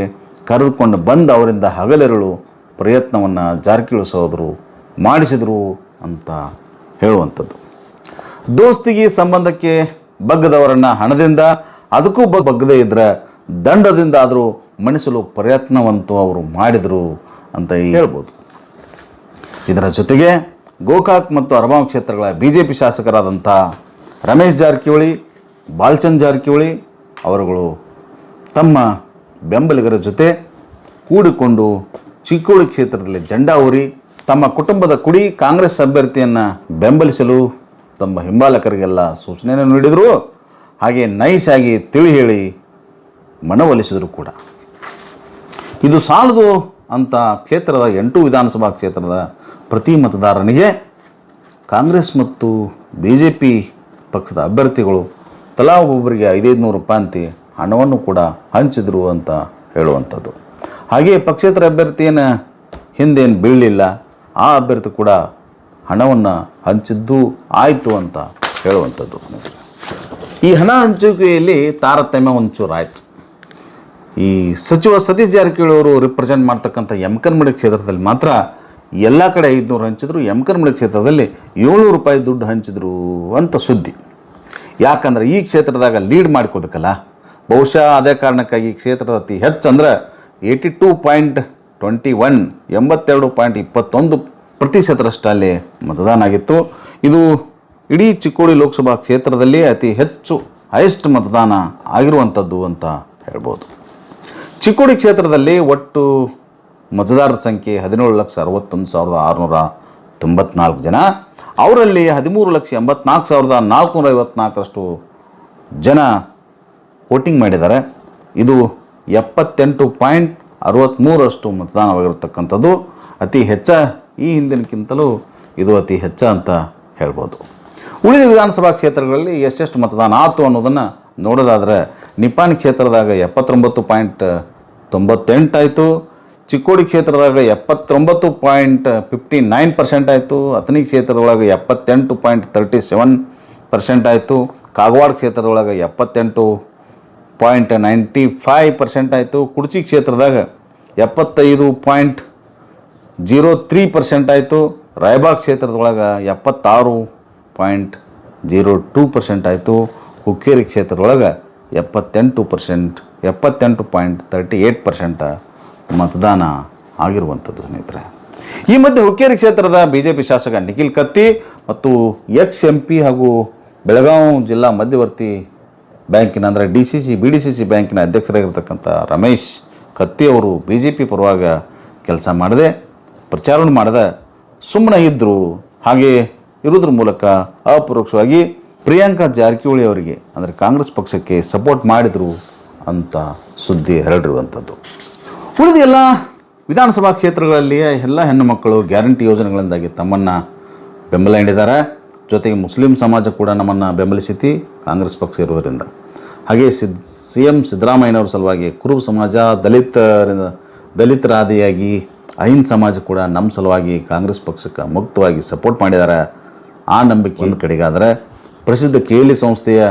ಕರೆದುಕೊಂಡು ಬಂದು ಅವರಿಂದ ಹಗಲಿರುಳು ಪ್ರಯತ್ನವನ್ನು ಜಾರಕಿಹೊಳಿ ಸಹೋದರು ಮಾಡಿಸಿದರು ಅಂತ ಹೇಳುವಂಥದ್ದು. ದೋಸ್ತಿಗೆ ಸಂಬಂಧಕ್ಕೆ ಬಗ್ಗದವರನ್ನು ಹಣದಿಂದ, ಅದಕ್ಕೂ ಬಗ್ಗದೇ ಇದ್ದರೆ ದಂಡದಿಂದ ಆದರೂ ಮಣಿಸಲು ಪ್ರಯತ್ನವಂತೂ ಅವರು ಮಾಡಿದರು ಅಂತ ಹೇಳ್ಬೋದು. ಇದರ ಜೊತೆಗೆ ಗೋಕಾಕ್ ಮತ್ತು ಅರಬಾವ್ ಕ್ಷೇತ್ರಗಳ ಬಿ ಜೆ ಪಿ ಶಾಸಕರಾದಂಥ ರಮೇಶ್ ಜಾರಕಿಹೊಳಿ, ಬಾಲ್ಚಂದ್ ಜಾರಕಿಹೊಳಿ ಅವರುಗಳು ತಮ್ಮ ಬೆಂಬಲಿಗರ ಜೊತೆ ಕೂಡಿಕೊಂಡು ಚಿಕ್ಕೋಳಿ ಕ್ಷೇತ್ರದಲ್ಲಿ ಜಂಡಾ ಊರಿ ತಮ್ಮ ಕುಟುಂಬದ ಕುಡಿ ಕಾಂಗ್ರೆಸ್ ಅಭ್ಯರ್ಥಿಯನ್ನು ಬೆಂಬಲಿಸಲು ತಮ್ಮ ಹಿಂಬಾಲಕರಿಗೆಲ್ಲ ಸೂಚನೆಯನ್ನು ನೀಡಿದರು. ಹಾಗೆ ನೈಸಾಗಿ ತಿಳಿ ಹೇಳಿ ಮನವೊಲಿಸಿದರು ಕೂಡ. ಇದು ಸಾಲದು ಅಂತ ಕ್ಷೇತ್ರದ ಎಂಟು ವಿಧಾನಸಭಾ ಕ್ಷೇತ್ರದ ಪ್ರತಿ ಮತದಾರನಿಗೆ ಕಾಂಗ್ರೆಸ್ ಮತ್ತು ಬಿ ಜೆ ಪಿ ಪಕ್ಷದ ಅಭ್ಯರ್ಥಿಗಳು ತಲಾ ಒಬ್ಬೊಬ್ಬರಿಗೆ ಐದೈದು ನೂರು ರೂಪಾಯಿ ಅಂತೆ ಹಣವನ್ನು ಕೂಡ ಹಂಚಿದ್ರು ಅಂತ ಹೇಳುವಂಥದ್ದು. ಹಾಗೆಯೇ ಪಕ್ಷೇತರ ಅಭ್ಯರ್ಥಿಯನ್ನು ಹಿಂದೇನು ಬೀಳಲಿಲ್ಲ, ಆ ಅಭ್ಯರ್ಥಿ ಕೂಡ ಹಣವನ್ನು ಹಂಚಿದ್ದು ಆಯಿತು ಅಂತ ಹೇಳುವಂಥದ್ದು. ಈ ಹಣ ಹಂಚಿಕೆಯಲ್ಲಿ ತಾರತಮ್ಯ ಒಂಚೂರು ಆಯಿತು ಈ ಸಚಿವ ಸತೀಶ್ ಜಾರಕಿಹೊಳಿ ಅವರು ರಿಪ್ರೆಸೆಂಟ್ ಮಾಡ್ತಕ್ಕಂಥ ಯಮಕನ್ಮಡಿ ಕ್ಷೇತ್ರದಲ್ಲಿ ಮಾತ್ರ ಎಲ್ಲ ಕಡೆ ಐದುನೂರು ಹಂಚಿದ್ರು, ಯಮಕನ್ಮಡಿ ಕ್ಷೇತ್ರದಲ್ಲಿ ಏಳ್ನೂರು ರೂಪಾಯಿ ದುಡ್ಡು ಹಂಚಿದ್ರು ಅಂತ ಸುದ್ದಿ. ಯಾಕಂದ್ರೆ ಈ ಕ್ಷೇತ್ರದಾಗ ಲೀಡ್ ಮಾಡ್ಕೋಬೇಕಲ್ಲ ಬಹುಶಃ ಅದೇ ಕಾರಣಕ್ಕಾಗಿ ಈ ಕ್ಷೇತ್ರದ ಅತಿ ಹೆಚ್ಚು ಅಂದ್ರೆ eighty two point twenty one ಎಂಬತ್ತೆರಡು ಪಾಯಿಂಟ್ ಇಪ್ಪತ್ತೊಂದು ಪ್ರತಿಶತರಷ್ಟಲ್ಲಿ ಮತದಾನ ಆಗಿತ್ತು. ಇದು ಇಡೀ ಚಿಕ್ಕೋಡಿ ಲೋಕಸಭಾ ಕ್ಷೇತ್ರದಲ್ಲಿ ಅತಿ ಹೆಚ್ಚು ಹೈಯೆಸ್ಟ್ ಮತದಾನ ಆಗಿರುವಂಥದ್ದು ಅಂತ ಹೇಳ್ಬೋದು. ಚಿಕ್ಕೋಡಿ ಕ್ಷೇತ್ರದಲ್ಲಿ ಒಟ್ಟು ಮತದಾರರ ಸಂಖ್ಯೆ ಹದಿನೇಳು ಲಕ್ಷ ಅರವತ್ತೊಂದು ಸಾವಿರದ ಆರುನೂರ ತೊಂಬತ್ನಾಲ್ಕು ಜನ. ಅವರಲ್ಲಿ ಹದಿಮೂರು ಲಕ್ಷ ಎಂಬತ್ನಾಲ್ಕು ಸಾವಿರದ ನಾಲ್ಕುನೂರ ಐವತ್ನಾಲ್ಕರಷ್ಟು ಜನ ವೋಟಿಂಗ್ ಮಾಡಿದ್ದಾರೆ. ಇದು ಎಪ್ಪತ್ತೆಂಟು ಪಾಯಿಂಟ್ ಅರವತ್ತ್ಮೂರಷ್ಟು ಮತದಾನವಾಗಿರತಕ್ಕಂಥದ್ದು. ಅತಿ ಹೆಚ್ಚ ಈ ಹಿಂದಿನಕ್ಕಿಂತಲೂ ಇದು ಅತಿ ಹೆಚ್ಚ ಅಂತ ಹೇಳ್ಬೋದು. ಉಳಿದ ವಿಧಾನಸಭಾ ಕ್ಷೇತ್ರಗಳಲ್ಲಿ ಎಷ್ಟೆಷ್ಟು ಮತದಾನ ಆಯಿತು ಅನ್ನೋದನ್ನು ನೋಡೋದಾದರೆ ನಿಪ್ಪಾಣಿ ಕ್ಷೇತ್ರದಾಗ ಎಪ್ಪತ್ತೊಂಬತ್ತು ಪಾಯಿಂಟ್ ತೊಂಬತ್ತೆಂಟಾಯಿತು ಚಿಕ್ಕೋಡಿ ಕ್ಷೇತ್ರದಾಗ ಎಪ್ಪತ್ತೊಂಬತ್ತು ಪಾಯಿಂಟ್, ಫಿಫ್ಟಿ ನೈನ್ ಪರ್ಸೆಂಟ್ ಆಯಿತು. ಅಥಣಿ ಕ್ಷೇತ್ರದೊಳಗೆ ಎಪ್ಪತ್ತೆಂಟು ಪಾಯಿಂಟ್, ತರ್ಟಿ ಸೆವೆನ್ ಪರ್ಸೆಂಟ್ ಆಯಿತು. ಕಾಗವಾಡ ಕ್ಷೇತ್ರದೊಳಗೆ ಎಪ್ಪತ್ತೆಂಟು ಪಾಯಿಂಟ್, ನೈಂಟಿ ಫೈವ್ ಪರ್ಸೆಂಟ್ ಆಯಿತು. ಕುಡ್ಚಿ ಕ್ಷೇತ್ರದಾಗ ಎಪ್ಪತ್ತೈದು ಪಾಯಿಂಟ್, ಜೀರೋ ತ್ರೀ ಪರ್ಸೆಂಟ್ ಆಯಿತು. ರಾಯಬಾಗ್ ಕ್ಷೇತ್ರದೊಳಗೆ ಎಪ್ಪತ್ತಾರು ಪಾಯಿಂಟ್, ಜೀರೋ ಟೂ ಪರ್ಸೆಂಟ್ ಆಯಿತು. ಹುಕ್ಕೇರಿ ಕ್ಷೇತ್ರದೊಳಗೆ ಎಪ್ಪತ್ತೆಂಟು ಪರ್ಸೆಂಟ್ ಎಪ್ಪತ್ತೆಂಟು ಪಾಯಿಂಟ್ ತರ್ಟಿ ಏಯ್ಟ್ ಪರ್ಸೆಂಟ್ ಮತದಾನ ಆಗಿರುವಂಥದ್ದು ಸ್ನೇಹಿತರೆ. ಈ ಮಧ್ಯೆ ಹುಕ್ಕೇರಿ ಕ್ಷೇತ್ರದ ಬಿ ಜೆ ಪಿ ಶಾಸಕ ನಿಖಿಲ್ ಕತ್ತಿ ಮತ್ತು ಎಕ್ಸ್ ಎಂ ಪಿ ಹಾಗೂ ಬೆಳಗಾವಿ ಜಿಲ್ಲಾ ಮಧ್ಯವರ್ತಿ ಬ್ಯಾಂಕಿನ ಅಂದರೆ D C C, B D C C ಬ್ಯಾಂಕಿನ ಅಧ್ಯಕ್ಷರಾಗಿರ್ತಕ್ಕಂಥ ರಮೇಶ್ ಕತ್ತಿ ಅವರು ಬಿ ಜೆ ಪಿ ಪರವಾಗ ಕೆಲಸ ಮಾಡದೆ, ಪ್ರಚಾರವನ್ನು ಮಾಡದೆ ಸುಮ್ಮನೆ ಇದ್ದರು ಹಾಗೆ ಇರೋದ್ರ ಮೂಲಕ ಅಪರೋಕ್ಷವಾಗಿ ಪ್ರಿಯಾಂಕಾ ಜಾರಕಿಹೊಳಿ ಅವರಿಗೆ, ಅಂದರೆ ಕಾಂಗ್ರೆಸ್ ಪಕ್ಷಕ್ಕೆ ಸಪೋರ್ಟ್ ಮಾಡಿದರು ಅಂತ ಸುದ್ದಿ ಹರಡಿರುವಂಥದ್ದು. ಉಳಿದ ಎಲ್ಲ ವಿಧಾನಸಭಾ ಕ್ಷೇತ್ರಗಳಲ್ಲಿ ಎಲ್ಲ ಹೆಣ್ಣು ಮಕ್ಕಳು ಗ್ಯಾರಂಟಿ ಯೋಜನೆಗಳಿಂದಾಗಿ ತಮ್ಮನ್ನು ಬೆಂಬಲ ನೀಡಿದ್ದಾರೆ ಜೊತೆಗೆ ಮುಸ್ಲಿಂ ಸಮಾಜ ಕೂಡ ನಮ್ಮನ್ನು ಬೆಂಬಲಿಸಿತಿ ಕಾಂಗ್ರೆಸ್ ಪಕ್ಷ ಇರುವುದರಿಂದ. ಹಾಗೆ ಸಿದ್ ಸಿ ಎಂ ಸಿದ್ದರಾಮಯ್ಯನವ್ರ ಸಲುವಾಗಿ ಕುರುಬ ಸಮಾಜ ದಲಿತರಿಂದ, ದಲಿತರಾದಿಯಾಗಿ ಅಹಿಂದ ಸಮಾಜ ಕೂಡ ನಮ್ಮ ಸಲುವಾಗಿ ಕಾಂಗ್ರೆಸ್ ಪಕ್ಷಕ್ಕೆ ಮುಕ್ತವಾಗಿ ಸಪೋರ್ಟ್ ಮಾಡಿದ್ದಾರೆ ಆ ನಂಬಿಕೆ ಒಂದು ಕಡೆಗಾದರೆ. ಪ್ರಸಿದ್ಧ ಕೇಲಿ ಸಂಸ್ಥೆಯ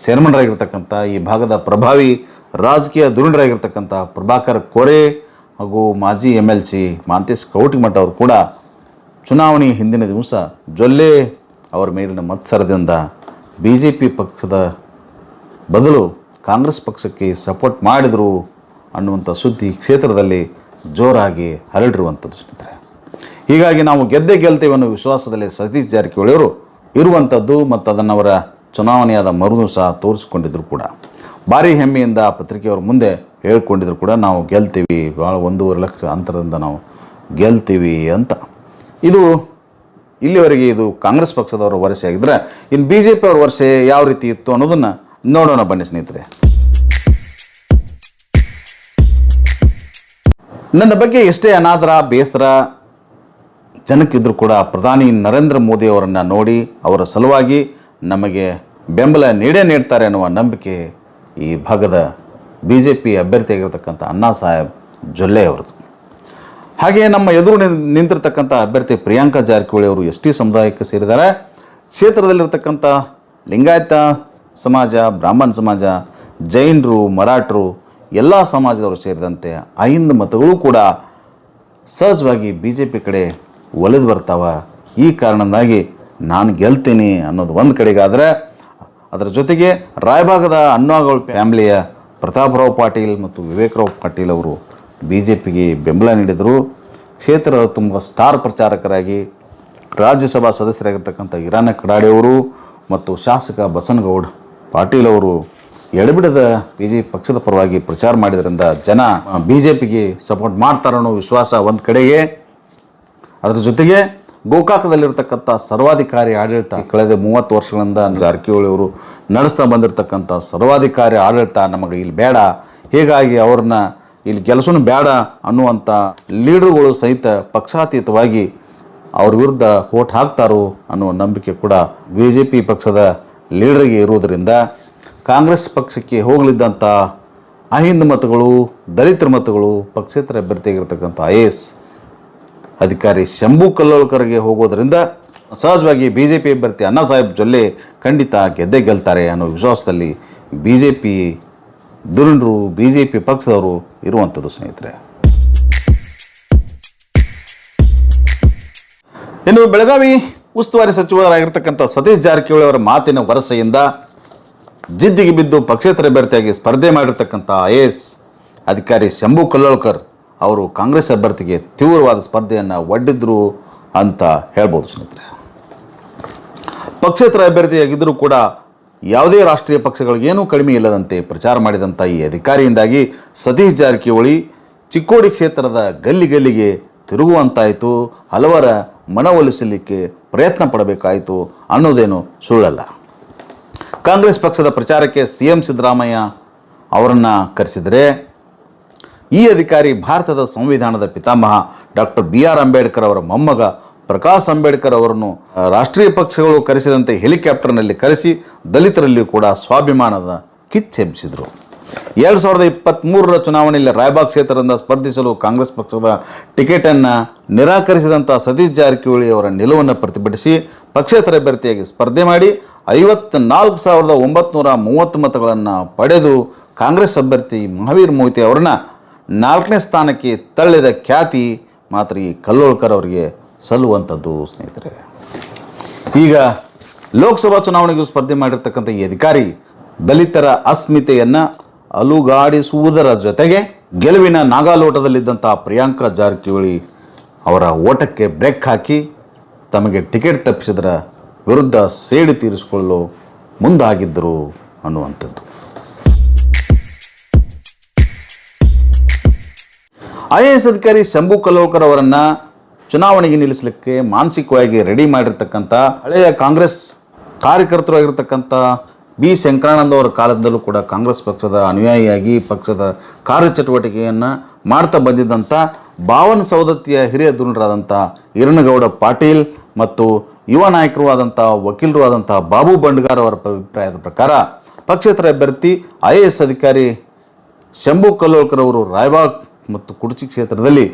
ಚೇರ್ಮನ್ರಾಗಿರ್ತಕ್ಕಂಥ ಈ ಭಾಗದ ಪ್ರಭಾವಿ ರಾಜಕೀಯ ಧುರುಣರಾಗಿರ್ತಕ್ಕಂಥ ಪ್ರಭಾಕರ್ ಕೋರೆ ಹಾಗೂ ಮಾಜಿ M L C Mantesh Kautimath ಅವರು ಕೂಡ ಚುನಾವಣೆ ಹಿಂದಿನ ದಿವಸ ಜೊಲ್ಲೆ ಅವರ ಮೇಲಿನ ಮತ್ಸರದಿಂದ ಬಿ ಜೆ ಪಿ ಪಕ್ಷದ ಬದಲು ಕಾಂಗ್ರೆಸ್ ಪಕ್ಷಕ್ಕೆ ಸಪೋರ್ಟ್ ಮಾಡಿದರು ಅನ್ನುವಂಥ ಸುದ್ದಿ ಕ್ಷೇತ್ರದಲ್ಲಿ ಜೋರಾಗಿ ಹರಡಿರುವಂಥದ್ದು ಸ್ನೇಹಿತರೆ ಹೀಗಾಗಿ ನಾವು ಗೆದ್ದೇ ಗೆಲ್ತೇವೆ ಅನ್ನೋ ವಿಶ್ವಾಸದಲ್ಲಿ ಸತೀಶ್ ಜಾರಕಿಹೊಳಿ ಅವರು ಇರುವಂಥದ್ದು ಮತ್ತು ಅದನ್ನು ಅವರ ಚುನಾವಣೆಯಾದ ಸಹ ತೋರಿಸಿಕೊಂಡಿದ್ದರು ಕೂಡ. ಭಾರಿ ಹೆಮ್ಮೆಯಿಂದ ಆ ಪತ್ರಿಕೆಯವ್ರ ಮುಂದೆ ಹೇಳ್ಕೊಂಡಿದ್ರು ಕೂಡ ನಾವು ಗೆಲ್ತೀವಿ ಭಾಳ ಒಂದೂವರೆ ಲಕ್ಷ ಅಂತರದಿಂದ ನಾವು ಗೆಲ್ತೀವಿ ಅಂತ. ಇದು ಇಲ್ಲಿವರೆಗೆ ಇದು ಕಾಂಗ್ರೆಸ್ ಪಕ್ಷದವರ ವರ್ಷ ಆಗಿದ್ರೆ ಇನ್ನು ಬಿ ಜೆ ಪಿಯವ್ರ ವರ್ಷೆ ಯಾವ ರೀತಿ ಇತ್ತು ಅನ್ನೋದನ್ನು ನೋಡೋಣ ಬನ್ನಿ ಸ್ನೇಹಿತರೆ. ನನ್ನ ಬಗ್ಗೆ ಎಷ್ಟೇ ಅನಾದರ, ಬೇಸರ ಜನಕ್ಕಿದ್ರು ಕೂಡ ಪ್ರಧಾನಿ ನರೇಂದ್ರ ಮೋದಿ ಅವರನ್ನು ನೋಡಿ ಅವರ ಸಲುವಾಗಿ ನಮಗೆ ಬೆಂಬಲ ನೀಡೇ ನೀಡ್ತಾರೆ ಅನ್ನುವ ನಂಬಿಕೆ ಈ ಭಾಗದ ಬಿ ಜೆ ಪಿ ಅಭ್ಯರ್ಥಿಯಾಗಿರ್ತಕ್ಕಂಥ ಅಣ್ಣಾ ಸಾಹೇಬ್ ಜೊಲ್ಲೆ ಅವರದು ಹಾಗೆಯೇ ನಮ್ಮ ಎದುರು ನಿಂತಿರ್ತಕ್ಕಂಥ ಅಭ್ಯರ್ಥಿ ಪ್ರಿಯಾಂಕಾ ಜಾರಕಿಹೊಳಿ ಅವರು ಎಸ್ ಟಿ ಸಮುದಾಯಕ್ಕೆ ಸೇರಿದ್ದಾರೆ. ಕ್ಷೇತ್ರದಲ್ಲಿರ್ತಕ್ಕಂಥ ಲಿಂಗಾಯತ ಸಮಾಜ, ಬ್ರಾಹ್ಮಣ ಸಮಾಜ, ಜೈನರು, ಮರಾಠರು, ಎಲ್ಲ ಸಮಾಜದವರು ಸೇರಿದಂತೆ ಐದು ಮತಗಳು ಕೂಡ ಸಹಜವಾಗಿ ಬಿ ಜೆ ಪಿ ಕಡೆ ಒಲಿದು ಬರ್ತಾವ. ಈ ಕಾರಣದಿಂದಾಗಿ ನಾನು ಗೆಲ್ತೀನಿ ಅನ್ನೋದು ಒಂದು ಕಡೆಗಾದರೆ ಅದರ ಜೊತೆಗೆ ರಾಯಭಾಗದ ಅಣ್ಣಾಗಳು ಫ್ಯಾಮಿಲಿಯ ಪ್ರತಾಪರಾವ್ ಪಾಟೀಲ್ ಮತ್ತು ವಿವೇಕರಾವ್ ಪಾಟೀಲ್ ಅವರು ಬಿ ಜೆ ಪಿಗೆ ಬೆಂಬಲ ನೀಡಿದರು. ಕ್ಷೇತ್ರ ತುಂಬ ಸ್ಟಾರ್ ಪ್ರಚಾರಕರಾಗಿ ರಾಜ್ಯಸಭಾ ಸದಸ್ಯರಾಗಿರ್ತಕ್ಕಂಥ ಇರಾನ ಕಡಾಡಿ ಅವರು ಮತ್ತು ಶಾಸಕ ಬಸನಗೌಡ ಪಾಟೀಲ್ ಅವರು ಎಡಬಿಡದ ಬಿ ಜೆ ಪಕ್ಷದ ಪರವಾಗಿ ಪ್ರಚಾರ ಮಾಡಿದ್ರಿಂದ ಜನ ಬಿ ಜೆ ಪಿಗೆ ಸಪೋರ್ಟ್ ಮಾಡ್ತಾರನ್ನೋ ವಿಶ್ವಾಸ ಒಂದು ಕಡೆಗೆ. ಅದರ ಜೊತೆಗೆ ಗೋಕಾಕದಲ್ಲಿರತಕ್ಕಂಥ ಸರ್ವಾಧಿಕಾರಿ ಆಡಳಿತ ಕಳೆದ ಮೂವತ್ತು ವರ್ಷಗಳಿಂದ ಜಾರಕಿಹೊಳಿ ಅವರು ನಡೆಸ್ತಾ ಬಂದಿರತಕ್ಕಂಥ ಸರ್ವಾಧಿಕಾರಿ ಆಡಳಿತ ನಮಗೆ ಇಲ್ಲಿ ಬೇಡ. ಹೀಗಾಗಿ ಅವ್ರನ್ನ ಇಲ್ಲಿ ಕೆಲಸನೂ ಬೇಡ ಅನ್ನುವಂಥ ಲೀಡರ್ಗಳು ಸಹಿತ ಪಕ್ಷಾತೀತವಾಗಿ ಅವ್ರ ವಿರುದ್ಧ ಓಟ್ ಹಾಕ್ತಾರೋ ಅನ್ನುವ ನಂಬಿಕೆ ಕೂಡ ಬಿ ಜೆ ಪಿ ಪಕ್ಷದ ಲೀಡರ್ಗೆ ಇರುವುದರಿಂದ ಕಾಂಗ್ರೆಸ್ ಪಕ್ಷಕ್ಕೆ ಹೋಗಲಿದ್ದಂಥ ಅಹಿಂದ ಮತಗಳು, ದಲಿತರ ಮತಗಳು, ಪಕ್ಷೇತರ ಅಭ್ಯರ್ಥಿಯಾಗಿರ್ತಕ್ಕಂಥ ಐ ಎಸ್ ಅಧಿಕಾರಿ ಶಂಭು ಕಲ್ಲೋಳ್ಕರ್ಗೆ ಹೋಗೋದರಿಂದ ಸಹಜವಾಗಿ ಬಿ ಜೆ ಪಿ ಅಭ್ಯರ್ಥಿ ಅಣ್ಣಾ ಸಾಹೇಬ್ ಜೊಲ್ಲೆ ಖಂಡಿತ ಗೆದ್ದೇ ಗೆಲ್ತಾರೆ ಅನ್ನೋ ವಿಶ್ವಾಸದಲ್ಲಿ ಬಿ ಜೆ ಪಿ ದುರುಣರು ಬಿ ಜೆ ಪಿ ಪಕ್ಷದವರು ಇರುವಂಥದ್ದು ಸ್ನೇಹಿತರೆ. ಇನ್ನು ಬೆಳಗಾವಿ ಉಸ್ತುವಾರಿ ಸಚಿವರಾಗಿರ್ತಕ್ಕಂಥ ಸತೀಶ್ ಜಾರಕಿಹೊಳಿ ಅವರ ಮಾತಿನ ವರಸೆಯಿಂದ ಜಿದ್ದಿಗೆ ಬಿದ್ದು ಪಕ್ಷೇತರ ಅಭ್ಯರ್ಥಿಯಾಗಿ ಸ್ಪರ್ಧೆ ಮಾಡಿರ್ತಕ್ಕಂಥ ಐ ಎ ಎಸ್ ಅಧಿಕಾರಿ ಶಂಭು ಕಲ್ಲೋಳ್ಕರ್ ಅವರು ಕಾಂಗ್ರೆಸ್ ಅಭ್ಯರ್ಥಿಗೆ ತೀವ್ರವಾದ ಸ್ಪರ್ಧೆಯನ್ನು ಒಡ್ಡಿದ್ರು ಅಂತ ಹೇಳ್ಬೋದು ಸ್ನೇಹಿತರೆ. ಪಕ್ಷೇತರ ಅಭ್ಯರ್ಥಿಯಾಗಿದ್ದರೂ ಕೂಡ ಯಾವುದೇ ರಾಷ್ಟ್ರೀಯ ಪಕ್ಷಗಳಿಗೇನೂ ಕಡಿಮೆ ಇಲ್ಲದಂತೆ ಪ್ರಚಾರ ಮಾಡಿದಂಥ ಈ ಅಧಿಕಾರಿಯಿಂದಾಗಿ ಸತೀಶ್ ಜಾರಕಿಹೊಳಿ ಚಿಕ್ಕೋಡಿ ಕ್ಷೇತ್ರದ ಗಲ್ಲಿ ಗಲ್ಲಿಗೆ ತಿರುಗುವಂತಾಯಿತು. ಹಲವರ ಮನವೊಲಿಸಲಿಕ್ಕೆ ಪ್ರಯತ್ನ ಪಡಬೇಕಾಯಿತು ಅನ್ನೋದೇನು ಸುಳ್ಳಲ್ಲ. ಕಾಂಗ್ರೆಸ್ ಪಕ್ಷದ ಪ್ರಚಾರಕ್ಕೆ ಸಿ ಎಂ ಸಿದ್ದರಾಮಯ್ಯ ಅವರನ್ನು ಕರೆಸಿದರೆ ಈ ಅಧಿಕಾರಿ ಭಾರತದ ಸಂವಿಧಾನದ ಪಿತಾಮಹ ಡಾಕ್ಟರ್ ಬಿ ಆರ್ ಅಂಬೇಡ್ಕರ್ ಅವರ ಮೊಮ್ಮಗ ಪ್ರಕಾಶ್ ಅಂಬೇಡ್ಕರ್ ಅವರನ್ನು ರಾಷ್ಟ್ರೀಯ ಪಕ್ಷಗಳು ಕರೆಸಿದಂತೆ ಹೆಲಿಕಾಪ್ಟರ್ನಲ್ಲಿ ಕರೆಸಿ ದಲಿತರಲ್ಲಿಯೂ ಕೂಡ ಸ್ವಾಭಿಮಾನದ ಕಿಚ್ಚೆಬ್ಬಿಸಿದರು ಎರಡು ಸಾವಿರದ ಇಪ್ಪತ್ತ್ಮೂರರ ಚುನಾವಣೆಯಲ್ಲಿ ರಾಯಬಾಗ್ ಕ್ಷೇತ್ರದಿಂದ ಸ್ಪರ್ಧಿಸಲು ಕಾಂಗ್ರೆಸ್ ಪಕ್ಷದ ಟಿಕೆಟನ್ನು ನಿರಾಕರಿಸಿದಂಥ ಸತೀಶ್ ಜಾರಕಿಹೊಳಿ ಅವರ ನಿಲುವನ್ನು ಪ್ರತಿಭಟಿಸಿ ಪಕ್ಷೇತರ ಅಭ್ಯರ್ಥಿಯಾಗಿ ಸ್ಪರ್ಧೆ ಮಾಡಿ ಐವತ್ನಾಲ್ಕು ಸಾವಿರದ ಒಂಬತ್ತು ಮೂವತ್ತು ಮತಗಳನ್ನು ಪಡೆದು ಕಾಂಗ್ರೆಸ್ ಅಭ್ಯರ್ಥಿ ಮಹಾವೀರ್ ಮೋಹಿತಿ ಅವರನ್ನ ನಾಲ್ಕನೇ ಸ್ಥಾನಕ್ಕೆ ತಳ್ಳಿದ ಖ್ಯಾತಿ ಮಾತ್ರ ಈ ಕಲ್ಲೋಳ್ಕರ್ ಅವರಿಗೆ ಸಲ್ಲುವಂಥದ್ದು, ಸ್ನೇಹಿತರೆ. ಈಗ ಲೋಕಸಭಾ ಚುನಾವಣೆಗೂ ಸ್ಪರ್ಧೆ ಮಾಡಿರ್ತಕ್ಕಂಥ ಈ ಅಧಿಕಾರಿ ದಲಿತರ ಅಸ್ಮಿತೆಯನ್ನು ಅಲುಗಾಡಿಸುವುದರ ಜೊತೆಗೆ ಗೆಲುವಿನ ನಾಗಾಲೋಟದಲ್ಲಿದ್ದಂಥ ಪ್ರಿಯಾಂಕಾ ಜಾರಕಿಹೊಳಿ ಅವರ ಓಟಕ್ಕೆ ಬ್ರೇಕ್ ಹಾಕಿ ತಮಗೆ ಟಿಕೆಟ್ ತಪ್ಪಿಸಿದರ ವಿರುದ್ಧ ಸೇಡು ತೀರಿಸಿಕೊಳ್ಳಲು ಮುಂದಾಗಿದ್ದರು ಅನ್ನುವಂಥದ್ದು. ಐ ಎ ಎಸ್ ಅಧಿಕಾರಿ ಶಂಭು ಕಲೋಕರ್ ಅವರನ್ನು ಚುನಾವಣೆಗೆ ನಿಲ್ಲಿಸಲಿಕ್ಕೆ ಮಾನಸಿಕವಾಗಿ ರೆಡಿ ಮಾಡಿರ್ತಕ್ಕಂಥ ಹಳೆಯ ಕಾಂಗ್ರೆಸ್ ಕಾರ್ಯಕರ್ತರು ಆಗಿರ್ತಕ್ಕಂಥ ಬಿ ಶಂಕರಾನಂದ ಅವರ ಕಾಲದಲ್ಲೂ ಕೂಡ ಕಾಂಗ್ರೆಸ್ ಪಕ್ಷದ ಅನುಯಾಯಿಯಾಗಿ ಪಕ್ಷದ ಕಾರ್ಯಚಟುವಟಿಕೆಯನ್ನು ಮಾಡ್ತಾ ಬಂದಿದ್ದಂಥ ಭಾವನ ಸೌದತ್ತಿಯ ಹಿರಿಯ ದುರುಣರಾದಂಥ ಇರಣಗೌಡ ಪಾಟೀಲ್ ಮತ್ತು ಯುವ ನಾಯಕರು ಆದಂಥ ವಕೀಲರು ಆದಂಥ ಬಾಬು ಬಂಡ್ಗಾರ್ ಅವರ ಅಭಿಪ್ರಾಯದ ಪ್ರಕಾರ ಪಕ್ಷೇತರ ಅಭ್ಯರ್ಥಿ ಐ ಎ ಎಸ್ ಅಧಿಕಾರಿ ಶಂಭು ಕಲ್ಲೋಳ್ಕರ್ ಅವರು ರಾಯಬಾಗ್ ಮತ್ತು ಕುಡಚಿ ಕ್ಷೇತ್ರದಲ್ಲಿ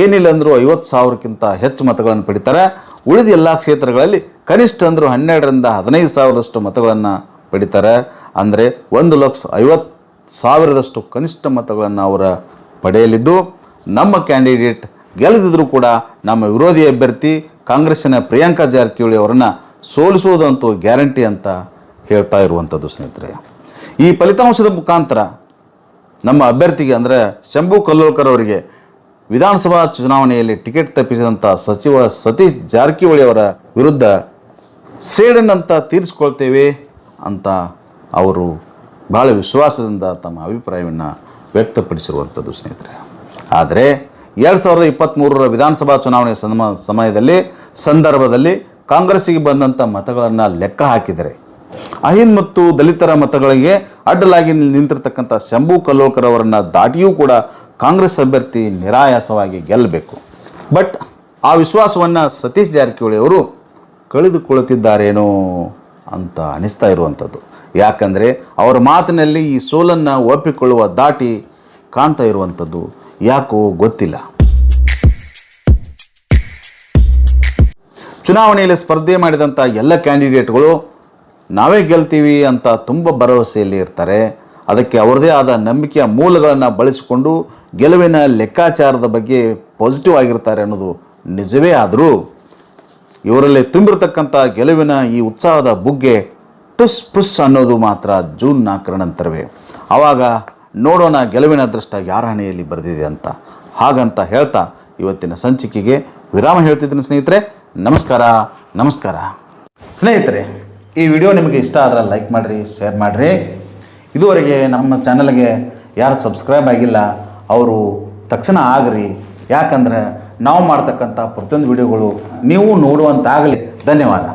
ಏನಿಲ್ಲ ಅಂದರೂ ಐವತ್ತು ಸಾವಿರಕ್ಕಿಂತ ಹೆಚ್ಚು ಮತಗಳನ್ನು ಪಡಿತಾರೆ. ಉಳಿದ ಎಲ್ಲ ಕ್ಷೇತ್ರಗಳಲ್ಲಿ ಕನಿಷ್ಠ ಅಂದರೂ ಹನ್ನೆರಡರಿಂದ ಹದಿನೈದು ಸಾವಿರದಷ್ಟು ಮತಗಳನ್ನು ಪಡಿತಾರೆ. ಅಂದರೆ ಒಂದು ಲಕ್ಷ ಐವತ್ತು ಸಾವಿರದಷ್ಟು ಕನಿಷ್ಠ ಮತಗಳನ್ನು ಅವರ ಪಡೆಯಲಿದ್ದು, ನಮ್ಮ ಕ್ಯಾಂಡಿಡೇಟ್ ಗೆಲ್ಲದಿದ್ದರೂ ಕೂಡ ನಮ್ಮ ವಿರೋಧಿ ಅಭ್ಯರ್ಥಿ ಕಾಂಗ್ರೆಸ್ಸಿನ ಪ್ರಿಯಾಂಕಾ ಜಾರಕಿಹೊಳಿ ಅವರನ್ನು ಸೋಲಿಸುವುದಂತೂ ಗ್ಯಾರಂಟಿ ಅಂತ ಹೇಳ್ತಾ ಇರುವಂಥದ್ದು ಸ್ನೇಹಿತರೆ. ಈ ಫಲಿತಾಂಶದ ಮುಖಾಂತರ ನಮ್ಮ ಅಭ್ಯರ್ಥಿಗೆ ಅಂದರೆ ಶಂಭು ಕಲ್ಲೋಲ್ಕರ್ ಅವರಿಗೆ ವಿಧಾನಸಭಾ ಚುನಾವಣೆಯಲ್ಲಿ ಟಿಕೆಟ್ ತಪ್ಪಿಸಿದಂಥ ಸಚಿವ ಸತೀಶ್ ಜಾರಕಿಹೊಳಿ ಅವರ ವಿರುದ್ಧ ಸೇಡನ್ನಂತ ತೀರಿಸ್ಕೊಳ್ತೇವೆ ಅಂತ ಅವರು ಭಾಳ ವಿಶ್ವಾಸದಿಂದ ತಮ್ಮ ಅಭಿಪ್ರಾಯವನ್ನು ವ್ಯಕ್ತಪಡಿಸಿರುವಂಥದ್ದು ಸ್ನೇಹಿತರೆ. ಆದರೆ ಎರಡು ಸಾವಿರದ ಇಪ್ಪತ್ತ್ಮೂರರ ವಿಧಾನಸಭಾ ಚುನಾವಣೆ ಸಮ, ಸಮಯದಲ್ಲಿ, ಸಂದರ್ಭದಲ್ಲಿ ಕಾಂಗ್ರೆಸ್ಸಿಗೆ ಬಂದಂಥ ಮತಗಳನ್ನು ಲೆಕ್ಕ ಹಾಕಿದರೆ ಅಹಿಂದ್ ಮತ್ತು ದಲಿತರ ಮತಗಳಿಗೆ ಅಡ್ಡಲಾಗಿ ನಿಂತಿರ್ತಕ್ಕಂಥ ಶಂಭು ಕಲ್ಲೋಕರ್ ಅವರನ್ನು ದಾಟಿಯೂ ಕೂಡ ಕಾಂಗ್ರೆಸ್ ಅಭ್ಯರ್ಥಿ ನಿರಾಯಾಸವಾಗಿ ಗೆಲ್ಲಬೇಕು. ಬಟ್ ಆ ವಿಶ್ವಾಸವನ್ನು ಸತೀಶ್ ಜಾರಕಿಹೊಳಿ ಅವರು ಕಳೆದುಕೊಳ್ಳುತ್ತಿದ್ದಾರೇನೋ ಅಂತ ಅನಿಸ್ತಾ ಇರುವಂಥದ್ದು. ಯಾಕಂದರೆ ಅವರ ಮಾತಿನಲ್ಲಿ ಈ ಸೋಲನ್ನು ಒಪ್ಪಿಕೊಳ್ಳುವ ದಾಟಿ ಕಾಣ್ತಾ ಇರುವಂಥದ್ದು ಯಾಕೋ ಗೊತ್ತಿಲ್ಲ. ಚುನಾವಣೆಯಲ್ಲಿ ಸ್ಪರ್ಧೆ ಮಾಡಿದಂಥ ಎಲ್ಲ ಕ್ಯಾಂಡಿಡೇಟ್ಗಳು ನಾವೇ ಗೆಲ್ತೀವಿ ಅಂತ ತುಂಬ ಭರವಸೆಯಲ್ಲಿ ಇರ್ತಾರೆ. ಅದಕ್ಕೆ ಅವರದೇ ಆದ ನಂಬಿಕೆಯ ಮೂಲಗಳನ್ನು ಬಳಸಿಕೊಂಡು ಗೆಲುವಿನ ಲೆಕ್ಕಾಚಾರದ ಬಗ್ಗೆ ಪಾಸಿಟಿವ್ ಆಗಿರ್ತಾರೆ ಅನ್ನೋದು ನಿಜವೇ ಆದರೂ ಇವರಲ್ಲಿ ತುಂಬಿರತಕ್ಕಂಥ ಗೆಲುವಿನ ಈ ಉತ್ಸಾಹದ ಬುಗ್ಗೆ ಟುಸ್ ಪುಸ್ ಅನ್ನೋದು ಮಾತ್ರ ಜೂನ್ ನಾಲ್ಕರ ನಂತರವೇ. ಆವಾಗ ನೋಡೋಣ ಗೆಲುವಿನ ಅದೃಷ್ಟ ಯಾರ ಹಣೆಯಲ್ಲಿ ಬರೆದಿದೆ ಅಂತ. ಹಾಗಂತ ಹೇಳ್ತಾ ಇವತ್ತಿನ ಸಂಚಿಕೆಗೆ ವಿರಾಮ ಹೇಳ್ತಿದ್ದೀನಿ ಸ್ನೇಹಿತರೆ, ನಮಸ್ಕಾರ ನಮಸ್ಕಾರ. ಸ್ನೇಹಿತರೆ ಈ ವಿಡಿಯೋ ನಿಮಗೆ ಇಷ್ಟ ಆದರೆ ಲೈಕ್ ಮಾಡಿರಿ ಶೇರ್ ಮಾಡಿರಿ. ಇದುವರೆಗೆ ನಮ್ಮ ಚಾನಲ್ಗೆ ಯಾರು ಸಬ್ಸ್ಕ್ರೈಬ್ ಆಗಿಲ್ಲ, ಅವರು ತಕ್ಷಣ ಆಗ್ರಿ. ಯಾಕಂದ್ರೆ ನಾವು ಮಾಡ್ತಕ್ಕಂಥ ಪ್ರತಿಯೊಂದು ವಿಡಿಯೋಗಳು ನೀವು ನೋಡುವಂತಾಗಲಿ. ಧನ್ಯವಾದ.